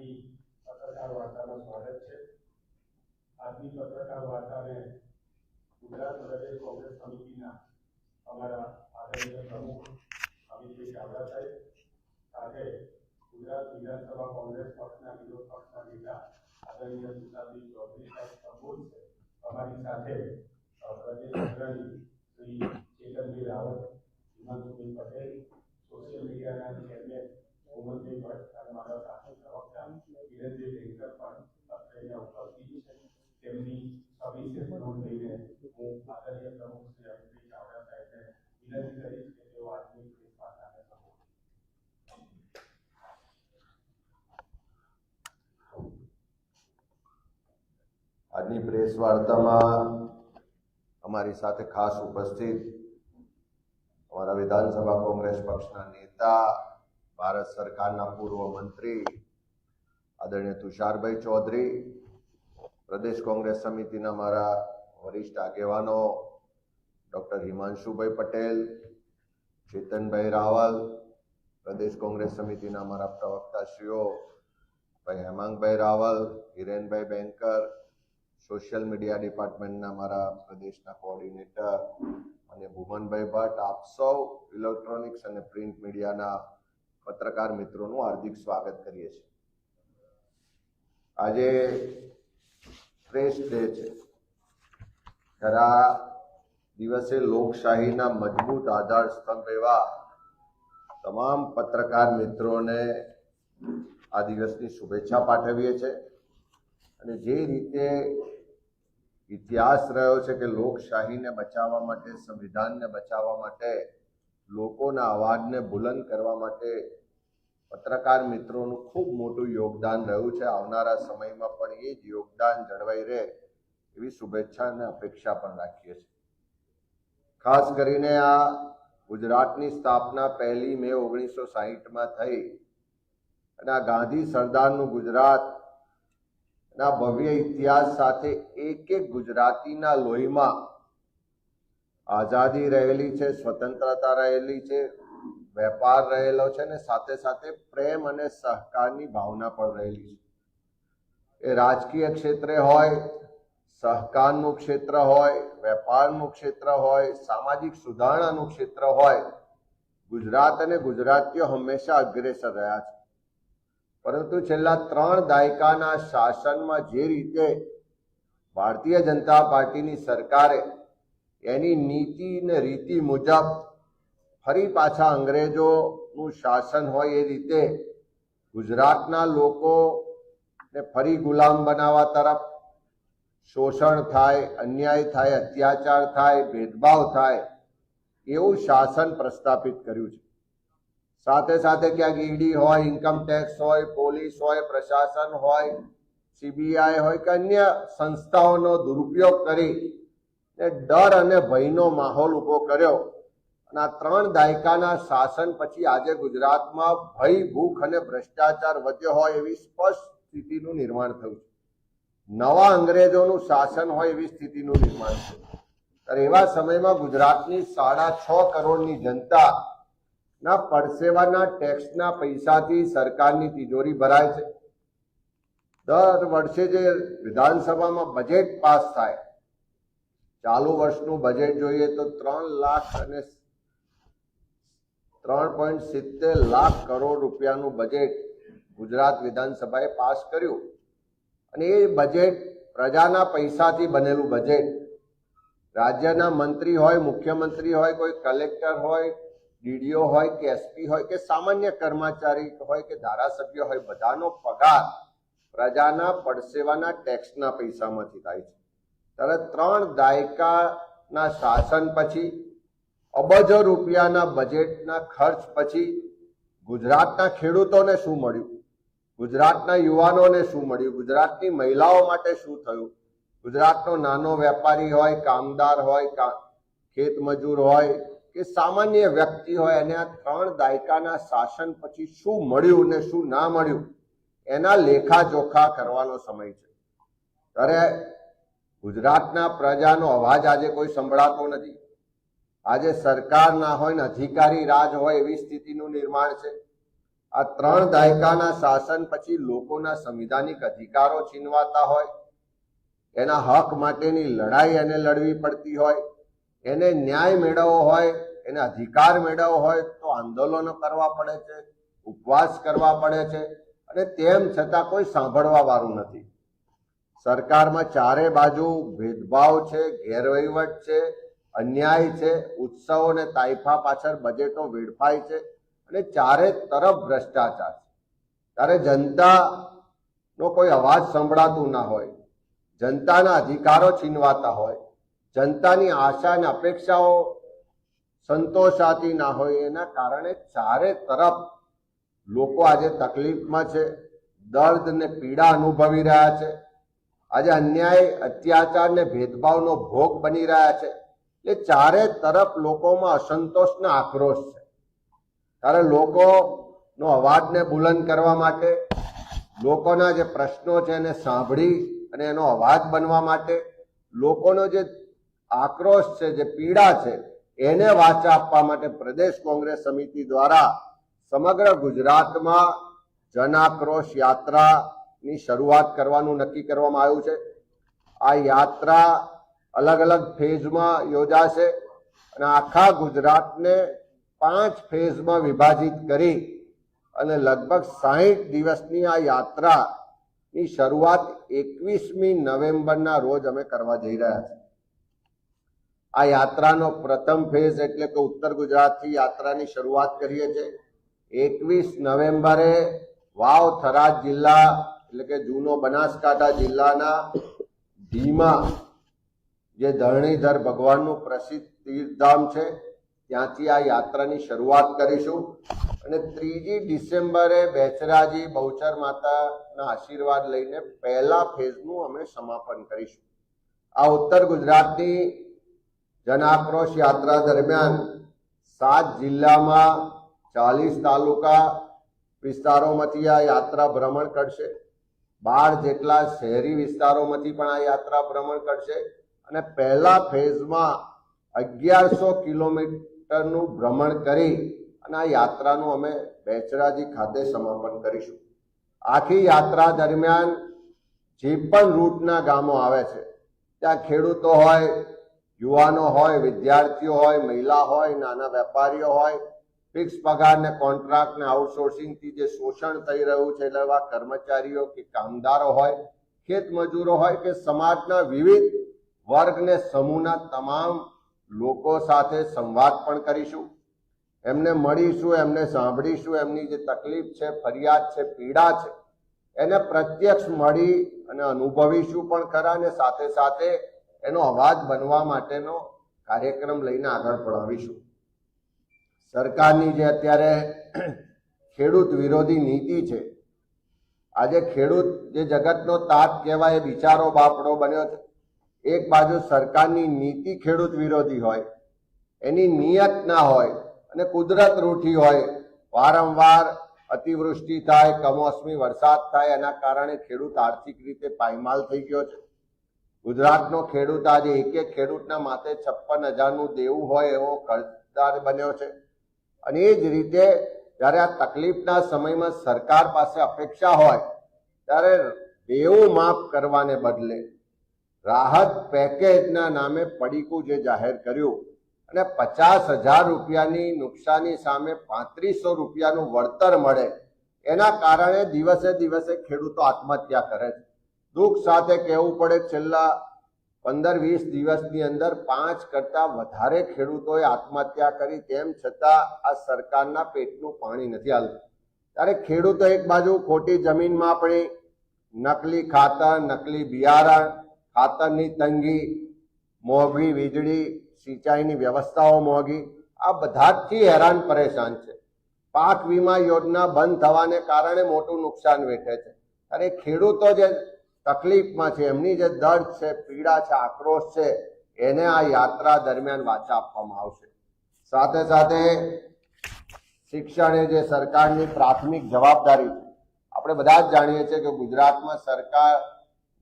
પત્રકાર વાર્તામાં સ્વાગત છે. આજની પત્રકાર વાર્તાને ગુજરાત પ્રદેશ કોંગ્રેસ સમિતિના અમારા આદરણીય પ્રમુખ અમિતભાઈ ચાવડા સાહેબ, સાથે ગુજરાત વિધાનસભા કોંગ્રેસ પક્ષના વિરોધ પક્ષના નેતા આદરણીય સુશાંતભાઈ ચૌધરી સાહેબ સંબોધશે અમારી સાથે પ્રદેશ અગ્રણી શ્રી ચેતનભાઈ રાવત, હિમાંશુભાઈ પટેલ, સોશિયલ મીડિયાના ચેરમેન મોહમ્મદભાઈ ભટ્ટ અને મારા વિરેન્દ્રભાઈ વેંકટ પણ અત્યારે ઉપસ્થિત છે તેમની સવિશેષ નોંધ લઈને હું આદરણીય પ્રમુખ શ્રી અમિતભાઈ ચાવડા સાહેબને વિનંતી કરીશ કે તેઓ આજની પ્રેસ વાર્તાને સંબોધે આજની પ્રેસ વાર્તામાં અમારી સાથે ખાસ ઉપસ્થિત અમારા વિધાનસભા કોંગ્રેસ પક્ષના નેતા ભારત સરકારના પૂર્વ મંત્રી આદરણીય તુષારભાઈ ચૌધરી, પ્રદેશ કોંગ્રેસ સમિતિના મારા વરિષ્ઠ આગેવાનો, ડૉક્ટર હિમાંશુભાઈ પટેલ, ચેતનભાઈ રાવલ, પ્રદેશ કોંગ્રેસ સમિતિના મારા પ્રવક્તાશ્રીઓ, ભાઈ હેમાંગભાઈ રાવલ, હિરેનભાઈ બેંકર સોશિયલ મીડિયા ડિપાર્ટમેન્ટના મારા પ્રદેશના કોઓર્ડિનેટર અને ભુવનભાઈ ભટ્ટ, આપ સૌ ઇલેક્ટ્રોનિક્સ અને પ્રિન્ટ મીડિયાના પત્રકાર મિત્રોનું હાર્દિક સ્વાગત કરીએ છીએ. આજે પ્રેસ ડે છે. ખરા દિવસે લોકશાહીના મજબૂત આધાર સ્તંભ એવા તમામ પત્રકાર મિત્રોને આ દિવસની શુભેચ્છા પાઠવીએ છીએ. અને જે રીતે ઇતિહાસ રહ્યો છે કે લોકશાહીને બચાવવા માટે, સંવિધાનને બચાવવા માટે, લોકોના અવાજને બુલંદ કરવા માટે પત્રકાર મિત્રોનું ખૂબ મોટું યોગદાન રહ્યું છે. આવનારા સમયમાં પણ એ જ યોગદાન જળવાઈ રહે એવી શુભેચ્છા અને અપેક્ષા પણ રાખીએ છીએ. ખાસ કરીને આ ગુજરાતની સ્થાપના પહેલી મે ઓગણીસો સાહીઠમાં થઈ અને આ ગાંધી સરદારનું ગુજરાત ના ભવ્ય ઇતિહાસ સાથે એક એક ગુજરાતીના લોહીમાં આઝાદી રહેલી છે, સ્વતંત્રતા રહેલી છે વેપાર રહેલો છે ને સાથે સાથે પ્રેમ અને સહકારની ભાવના પણ રહેલી છે. એ રાજકીય ક્ષેત્રે હોય, સહકારનું ક્ષેત્ર હોય, વેપારનું ક્ષેત્ર હોય, સામાજિક સુધારણાનું ક્ષેત્ર હોય, ગુજરાત અને ગુજરાતીઓ હંમેશા અગ્રેસર રહ્યા છે. પરંતુ છેલ્લા ત્રણ દાયકાના શાસનમાં જે રીતે ભારતીય જનતા પાર્ટીની સરકારે એની નીતિ ને રીતિ મુજબ ફરી પાછા અંગ્રેજોનું શાસન હોય એ રીતે ગુજરાતના લોકોને ફરી ગુલામ બનાવવા તરફ શોષણ થાય, અન્યાય થાય, અત્યાચાર થાય, ભેદભાવ થાય, એવું શાસન પ્રસ્થાપિત કર્યું છે. સાથે સાથે ક્યાંક ઈડી હોય ઇન્કમ ટેક્સ હોય, પોલીસ હોય, પ્રશાસન હોય સીબીઆઈ હોય કે અન્ય સંસ્થાઓનો દુરુપયોગ કરી ડર અને ભયનો માહોલ ઊભો કર્યો. અને આ ત્રણ દાયકાના શાસન પછી આજે ગુજરાતમાં ભય, ભૂખ અને ભ્રષ્ટાચાર વધ્યો હોય એવી સ્પષ્ટ સ્થિતિનું નિર્માણ થયું છે. નવા અંગ્રેજોનું શાસન હોય એવી સ્થિતિનું નિર્માણ થયું ત્યારે એવા સમયમાં ગુજરાતની સાડા છ કરોડની જનતા ના પરસેવાના ટેક્સના પૈસાથી સરકારની તિજોરી ભરાય છે. દર વર્ષે જે વિધાનસભામાં બજેટ પાસ થાય, ચાલુ વર્ષનું બજેટ જોઈએ તો ત્રણ લાખ અને ત્રણ પોઈન્ટ સિત્તેર લાખ કરોડ રૂપિયાનું બજેટ ગુજરાત વિધાનસભાએ પાસ કર્યું. અને એ બજેટ પ્રજાના પૈસાથી બનેલું બજેટ. રાજ્યના મંત્રી હોય, મુખ્યમંત્રી હોય, કોઈ કલેક્ટર હોય, ડીડીઓ હોય કે એસપી હોય કે સામાન્ય કર્મચારી હોય કે ધારાસભ્ય હોય, બધાનો પગાર પ્રજાના પડસેવાના ટેક્સના પૈસામાંથી થાય છે. ત્યારે ત્રણ દાયકાના શાસન પછી અબજો રૂપિયાના બજેટના ખર્ચ પછી ગુજરાતના ખેડૂતોને શું મળ્યું? ગુજરાતના યુવાનોને શું મળ્યું? ગુજરાતની મહિલાઓ માટે શું થયું? ગુજરાતનો નાનો વેપારી હોય, કામદાર હોય ખેત મજૂર હોય કે સામાન્ય વ્યક્તિ હોય, એને આ ત્રણ દાયકાના શાસન પછી શું મળ્યું ને શું ના મળ્યું? એના લેખા જોખા કરવાનો સમય છે. ત્યારે ગુજરાતના પ્રજાનો અવાજ આજે કોઈ સંભળાતો નથી. આજે સરકાર ના હોય ને અધિકારી રાજ હોય એવી સ્થિતિનું નિર્માણ છે. આ ત્રણ દાયકાના શાસન પછી લોકોના સંવિધાનિક અધિકારો છીનવાતા હોય, એના હક માટેની લડાઈ એને લડવી પડતી હોય, એને ન્યાય મેળવવો હોય, એને અધિકાર મેળવવો હોય તો આંદોલનો કરવા પડે છે, ઉપવાસ કરવા પડે છે અને તેમ છતાં કોઈ સાંભળવા વાળું નથી. સરકારમાં ચારે બાજુ ભેદભાવ છે, ગેરવહીવટ છે અન્યાય છે ઉત્સવો અને તાઇફા પાછળ બજેટો વેડફાય છે અને ચારે તરફ ભ્રષ્ટાચાર છે. ત્યારે જનતાનો કોઈ અવાજ સંભળાતું ના હોય, જનતાના અધિકારો છીનવાતા હોય, જનતાની આશા અને અપેક્ષાઓ સંતોષાતી ના હોય એના કારણે ચારે તરફ લોકો આજે તકલીફમાં છે, દર્દ ને પીડા અનુભવી રહ્યા છે. આજે અન્યાય, અત્યાચાર ને ભેદભાવનો ભોગ બની રહ્યા છે. એટલે ચારે તરફ લોકોમાં અસંતોષ ને આક્રોશ છે. ત્યારે લોકોનો અવાજને બુલંદ કરવા માટે, લોકોના જે પ્રશ્નો છે એને સાંભળી અને એનો અવાજ બનવા માટે, લોકોનો જે આક્રોશ છે, જે પીડા છે, એને વાચા આપવા માટે પ્રદેશ કોંગ્રેસ સમિતિ દ્વારા સમગ્ર ગુજરાતમાં જન આક્રોશ યાત્રાની શરૂઆત કરવાનું નક્કી કરવામાં આવ્યું છે. આ યાત્રા અલગ અલગ ફેઝમાં યોજાશે અને આખા ગુજરાતને પાંચ ફેઝમાં વિભાજિત કરી અને લગભગ સાહીઠ દિવસની આ યાત્રાની શરૂઆત એકવીસમી નવેમ્બરના રોજ અમે કરવા જઈ રહ્યા છીએ. આ યાત્રાનો પ્રથમ ફેઝ એટલે કે ઉત્તર ગુજરાતથી યાત્રાની શરૂઆત કરીએ છીએ. એકવીસ નવેમ્બરે વાવ થરાદ જિલ્લા એટલે કે જૂનો બનાસકાંઠા જિલ્લાના ધીમા જે ધરણીધર ભગવાનનું પ્રસિદ્ધ તીર્થધામ છે, ત્યાંથી આ યાત્રાની શરૂઆત કરીશું. અને ત્રીજી ડિસેમ્બરે બેચરાજી બહુચર માતાના આશીર્વાદ લઈને પહેલા ફેઝનું અમે સમાપન કરીશું. આ ઉત્તર ગુજરાતની જનાક્રોશ યાત્રા દરમિયાન સાત જિલ્લામાં ચાલીસ તાલુકા વિસ્તારોમાંથી આ યાત્રા ભ્રમણ કરશે. બાર જેટલા શહેરી વિસ્તારોમાંથી પણ આ યાત્રા ભ્રમણ કરશે. અને પહેલા ફેઝમાં અગિયારસો કિલોમીટરનું ભ્રમણ કરી અને આ યાત્રાનું અમે બેચરાજી ખાતે સમાપન કરીશું. આખી યાત્રા દરમિયાન જે પણ રૂટના ગામો આવે છે, ત્યાં ખેડૂતો હોય, યુવાનો હોય, વિદ્યાર્થીઓ હોય, મહિલા હોય, નાના વેપારીઓ હોય, ફિક્સ પગાર ને કોન્ટ્રાક્ટ ને આઉટસોર્સિંગથી જે શોષણ થઈ રહ્યું છે એવા કર્મચારીઓ કે કામદારો હોય ખેત મજૂરો હોય કે સમાજના વિવિધ વર્ગ ને સમૂહના તમામ લોકો સાથે સંવાદ પણ કરીશું. એમને મળીશું, એમને સાંભળીશું, એમની જે તકલીફ છે, ફરિયાદ છે, પીડા છે, એને પ્રત્યક્ષ મળી અને અનુભવીશું પણ ખરા અને સાથે સાથે એનો અવાજ બનવા માટેનો કાર્યક્રમ લઈને આગળ પડાવીશું. સરકારની જે અત્યારે ખેડૂત વિરોધી નીતિ છે, આજે ખેડૂત જે જગતનો તાત કહેવાય, એ બિચારો બાપડો બન્યો છે. એક બાજુ સરકારની નીતિ ખેડૂત વિરોધી હોય, એની નિયત ના હોય અને કુદરત રૂઠી હોય, વારંવાર અતિવૃષ્ટિ થાય, કમોસમી વરસાદ થાય, એના કારણે ખેડૂત આર્થિક રીતે પાયમાલ થઈ ગયો છે. ગુજરાતનો ખેડૂત આજે એક એક ખેડૂતના માથે છપ્પન હજારનું દેવું હોય એવો કર્જદાર બન્યો છે. અને એ જ રીતે જ્યારે આ તકલીફના સમયમાં સરકાર પાસે અપેક્ષા હોય, ત્યારે દેવું માફ કરવાને બદલે રાહત પેકેજના નામે પડીકું જે જાહેર કર્યું અને પચાસ હજાર રૂપિયાની નુકસાની સામે પાંત્રીસો રૂપિયાનું વળતર મળે, એના કારણે દિવસે દિવસે ખેડૂતો આત્મહત્યા કરે છે. દુઃખ સાથે કહેવું પડે, છેલ્લા પંદર વીસ દિવસની અંદર પાંચ કરતા વધારે ખેડૂતોએ આત્મહત્યા કરી, તેમ છતાં આ સરકારના પેટનું પાણી નથી હાલતું. ત્યારે ખેડૂતો એક બાજુ ખોટી જમીનમાં આપણી નકલી ખાતર, નકલી બિયારણ ખાતરની તંગી, મોંઘી, વીજળી, સિંચાઈની વ્યવસ્થાઓ મોંઘી, આ બધાથી હેરાન પરેશાન છે. પાક વીમા યોજના બંધ થવાને કારણે મોટું નુકસાન વેઠે છે. અને ખેડૂતો જે તકલીફમાં છે, એમની જે દર્દ છે, પીડા છે, આક્રોશ છે, એને આ યાત્રા દરમિયાન વાચા આપવામાં આવશે. સાથે સાથે શિક્ષણ એ જે સરકારની પ્રાથમિક જવાબદારી છે, આપણે બધા જ જાણીએ છીએ કે ગુજરાતમાં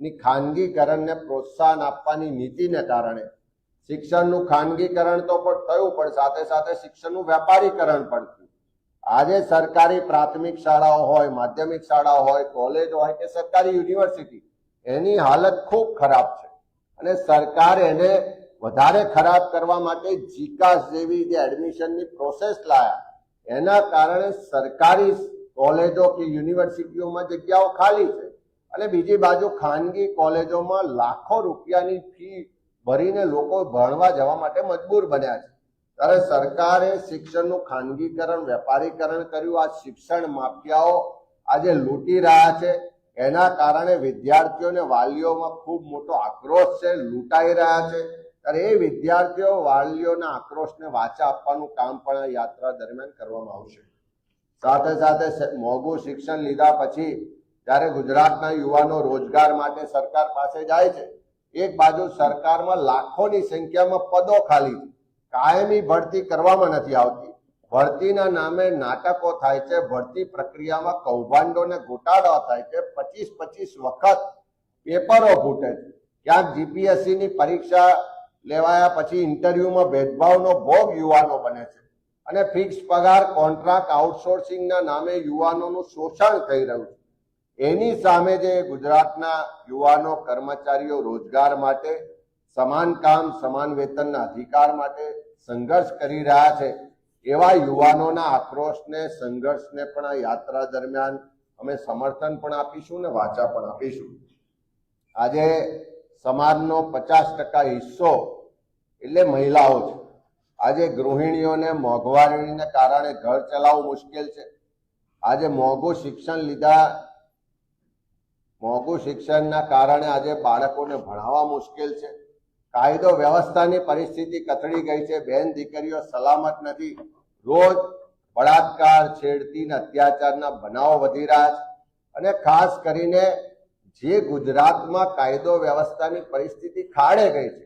સરકારની ખાનગીકરણને પ્રોત્સાહન આપવાની નીતિને કારણે. શિક્ષણનું ખાનગીકરણ તો પણ થયું, પણ સાથે સાથે શિક્ષણનું વેપારીકરણ પણ થયું. આજે સરકારી પ્રાથમિક શાળાઓ હોય, માધ્યમિક શાળાઓ હોય, કોલેજ હોય કે સરકારી યુનિવર્સિટી, એની હાલત ખૂબ ખરાબ છે. અને સરકાર એને વધારે ખરાબ કરવા માટે જીકાસ જેવી જે એડમિશનની પ્રોસેસ લાયા, એના કારણે સરકારી કોલેજો કે યુનિવર્સિટીઓમાં જગ્યાઓ ખાલી છે. અને બીજી બાજુ ખાનગી કોલેજોમાં લાખો રૂપિયાની ફી ભરીને લોકો ભણવા જવા માટે મજબૂર બન્યા છે. ત્યારે સરકારે શિક્ષણનું ખાનગીકરણ, વેપારીકરણ કર્યું. આ શિક્ષણ માફિયાઓ આજે લૂંટી રહ્યા છે. એના કારણે વિદ્યાર્થીઓને વાલીઓમાં ખૂબ મોટો આક્રોશ છે, લૂંટાઈ રહ્યા છે. ત્યારે એ વિદ્યાર્થીઓ, વાલીઓના આક્રોશને વાચા આપવાનું કામ પણ આ યાત્રા દરમિયાન કરવામાં આવશે. સાથે સાથે મોંઘું શિક્ષણ લીધા પછી જ્યારે ગુજરાતના યુવાનો રોજગાર માટે સરકાર પાસે જાય છે. એક બાજુ સરકારમાં લાખોની સંખ્યામાં પદો ખાલી છે. કાયમી ભરતી કરવામાં નથી આવતી. ભરતીના નામે નાટકો થાય છે. ભરતી પ્રક્રિયામાં કૌભાંડો ને ગોટાળો થાય છે. પચીસ પચીસ વખત પેપરો ફૂટે છે. ક્યાંક જીપીએસસીની પરીક્ષા લેવાયા પછી ઇન્ટરવ્યુમાં ભેદભાવનો ભોગ યુવાનો બને છે. અને ફિક્સ પગાર, કોન્ટ્રાક્ટ, આઉટસોર્સિંગના નામે યુવાનોનું શોષણ થઈ રહ્યું છે. એની સામે જે ગુજરાતના યુવાનો, કર્મચારીઓ રોજગાર માટે, સમાન કામ, સમાન વેતનના અધિકાર માટે સંઘર્ષ કરી રહ્યા છે, એવા યુવાનોના આક્રોશને, સંઘર્ષને પણ આ યાત્રા દરમિયાન અમે સમર્થન પણ આપીશું ને વાચા પણ આપીશું. આજે સમાજનો પચાસ ટકા હિસ્સો એટલે મહિલાઓ છે. આજે ગૃહિણીઓને મોંઘવારીને કારણે ઘર ચલાવવું મુશ્કેલ છે. આજે મોંઘું શિક્ષણ લીધા મોંઘું શિક્ષણના કારણે આજે બાળકોને ભણાવવા મુશ્કેલ છે. કાયદો વ્યવસ્થાની પરિસ્થિતિ કથળી ગઈ છે. બેન દીકરીઓ સલામત નથી. રોજ બળાત્કાર છેડતી અત્યાચારના બનાવો વધી રહ્યા છે. અને ખાસ કરીને જે ગુજરાતમાં કાયદો વ્યવસ્થાની પરિસ્થિતિ ખાડે ગઈ છે.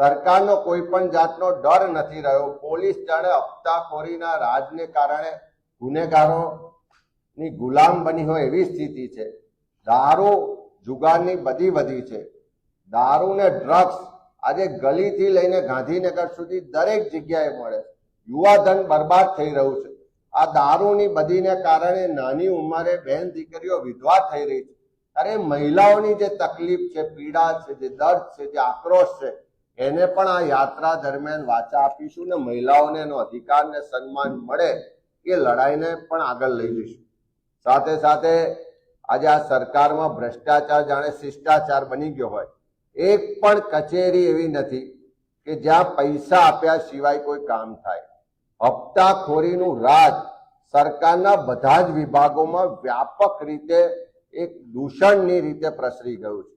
સરકારનો કોઈ પણ જાતનો ડર નથી રહ્યો. પોલીસ જાણે હપ્તાખોરીના રાજને કારણે ગુનેગારોની ગુલામ બની હોય એવી સ્થિતિ છે. દારૂ જુગારની બધી વધી છે. દારૂ ને ડ્રગ્સ આજે ગલીથી લઈને ગાંધીનગર સુધી દરેક જગ્યાએ મળે છે. યુવાધન બરબાદ થઈ રહ્યું છે. આ દારૂની બધીને કારણે નાની ઉંમરે બહેન દીકરીઓ વિધવા થઈ રહી છે. અરે મહિલાઓની જે તકલીફ છે, પીડા છે, જે દર્દ છે, જે આક્રોશ છે, એને પણ આ યાત્રા દરમિયાન વાચા આપીશું ને મહિલાઓને એનો અધિકાર ને સન્માન મળે એ લડાઈને પણ આગળ લઈ જઈશું. સાથે સાથે આજે આ સરકારમાં ભ્રષ્ટાચાર જાણે શિષ્ટાચાર બની ગયો હોય. એક પણ કચેરી એવી નથી કે જ્યાં પૈસા આપ્યા સિવાય કોઈ કામ થાય. હપ્તાખોરીનું રાજ સરકારના બધા જ વિભાગોમાં વ્યાપક રીતે એક દૂષણની રીતે પ્રસરી ગયું છે.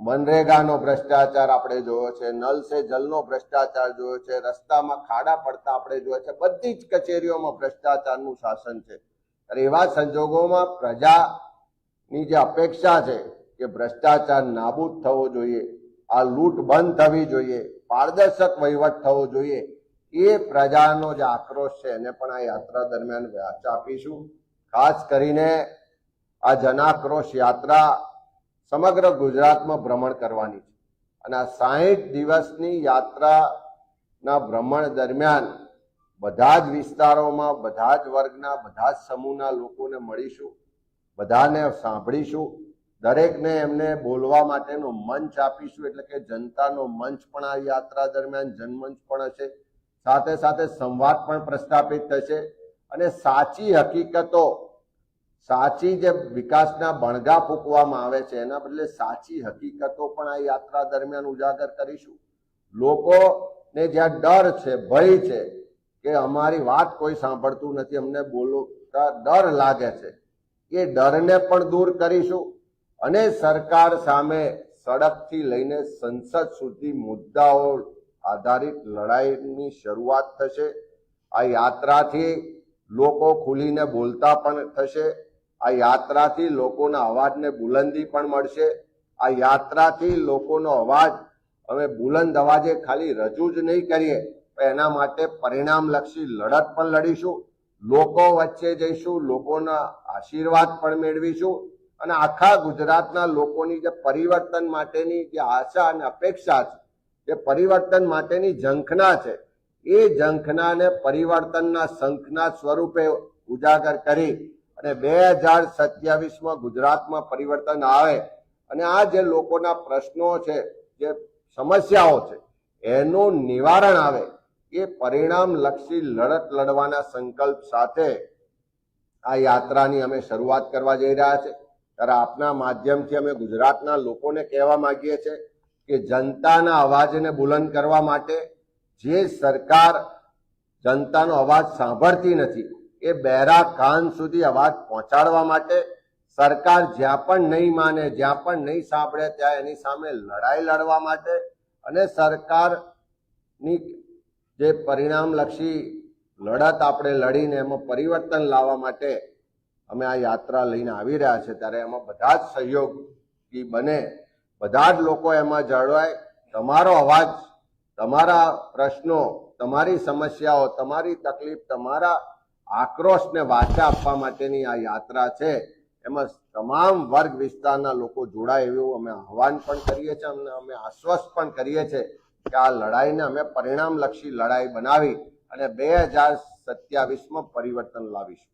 મનરેગાનો ભ્રષ્ટાચાર આપણે જોયો છે, નલ સે જલનો ભ્રષ્ટાચાર જોયો છે, રસ્તામાં ખાડા પડતા આપણે જોયો છે, બધી જ કચેરીઓમાં ભ્રષ્ટાચારનું શાસન છે. એવા સંજોગોમાં પ્રજાની જે અપેક્ષા છે કે ભ્રષ્ટાચાર નાબૂદ થવો જોઈએ, આ લૂંટ બંધ થવી જોઈએ, પારદર્શક વહીવટ થવો જોઈએ, એ પ્રજાનો જે આક્રોશ છે એને પણ આ યાત્રા દરમિયાન વાચા આપીશું. ખાસ કરીને આ જનાક્રોશ યાત્રા સમગ્ર ગુજરાતમાં ભ્રમણ કરવાની છે. અને આ સાહીઠ દિવસની યાત્રાના ભ્રમણ દરમિયાન બધા જ વિસ્તારોમાં, બધા જ વર્ગના, બધા જ સમૂહના લોકોને મળીશું. બધાને સાંભળીશું. દરેકને એમને બોલવા માટેનો મંચ આપીશું, એટલે કે જનતાનો મંચ પણ આ યાત્રા દરમિયાન જનમંચ પણ હશે. સાથે સાથે સંવાદ પણ પ્રસ્થાપિત થશે. અને સાચી હકીકતો, સાચી જે વિકાસના બણગા ફૂંકવામાં આવે છે, એના બદલે સાચી હકીકતો પણ આ યાત્રા દરમિયાન ઉજાગર કરીશું. લોકોને જ્યાં ડર છે, ભય છે, કે અમારી વાત કોઈ સાંભળતું નથી, અમને બોલતા ડર લાગે છે એ ડરને પણ દૂર કરીશું અને સરકાર સામે સડકથી લઈને સંસદ સુધી મુદ્દાઓ આધારિત લડાઈની શરૂઆત થશે. આ યાત્રાથી લોકો ખુલીને બોલતા પણ થશે. આ યાત્રાથી લોકોના અવાજને બુલંદી પણ મળશે. આ યાત્રાથી લોકોનો અવાજ અમે બુલંદ અવાજે ખાલી રજૂ જ નહીં કરીએ. એના માટે પરિણામલક્ષી લડત પણ લડીશું. લોકો વચ્ચે જઈશું, લોકોના આશીર્વાદ પણ મેળવીશું અને આખા ગુજરાતના લોકોની જે પરિવર્તન માટેની જે આશા અને અપેક્ષા છે, જે પરિવર્તન માટેની ઝંખના છે, એ ઝંખનાને પરિવર્તનના શંખના સ્વરૂપે ઉજાગર કરી અને બે હજાર સત્યાવીસમાં ગુજરાતમાં પરિવર્તન આવે અને આ જે લોકોના પ્રશ્નો છે, જે સમસ્યાઓ છે, એનું નિવારણ આવે. એ પરિણામ લક્ષી લડત લડવાના સંકલ્પ સાથે આ યાત્રાની અમે શરૂઆત કરવા જઈ રહ્યા છે. ત્યારે આપના માધ્યમથી અમે ગુજરાતના લોકોને કહેવા માંગીએ છીએ કે જનતાના અવાજને બુલંદ કરવા માટે જે સરકાર જનતાનો અવાજ સાંભળતી નથી, એ બહેરા કાન સુધી અવાજ પહોંચાડવા માટે સરકાર જ્યાં પણ નહીં માને, જ્યાં પણ નહીં સાંભળે, ત્યાં એની સામે લડાઈ લડવા માટે અને સરકારની જે પરિણામલક્ષી લડત આપણે લડીને એમાં પરિવર્તન લાવવા માટે અમે આ યાત્રા લઈને આવી રહ્યા છે, ત્યારે એમાં બધા જ સહયોગી બને, બધા જ લોકો એમાં જળવાય. તમારો અવાજ, તમારા પ્રશ્નો, તમારી સમસ્યાઓ, તમારી તકલીફ, તમારા આક્રોશને વાચા આપવા માટેની આ યાત્રા છે. એમાં તમામ વર્ગ વિસ્તારના લોકો જોડાય એવું અમે આહવાન પણ કરીએ છીએ અને અમે આશ્વસ્ત પણ કરીએ છીએ કે આ લડાઈને અમે પરિણામલક્ષી લડાઈ બનાવી અને બે હજાર સત્યાવીસમાં પરિવર્તન લાવીશું.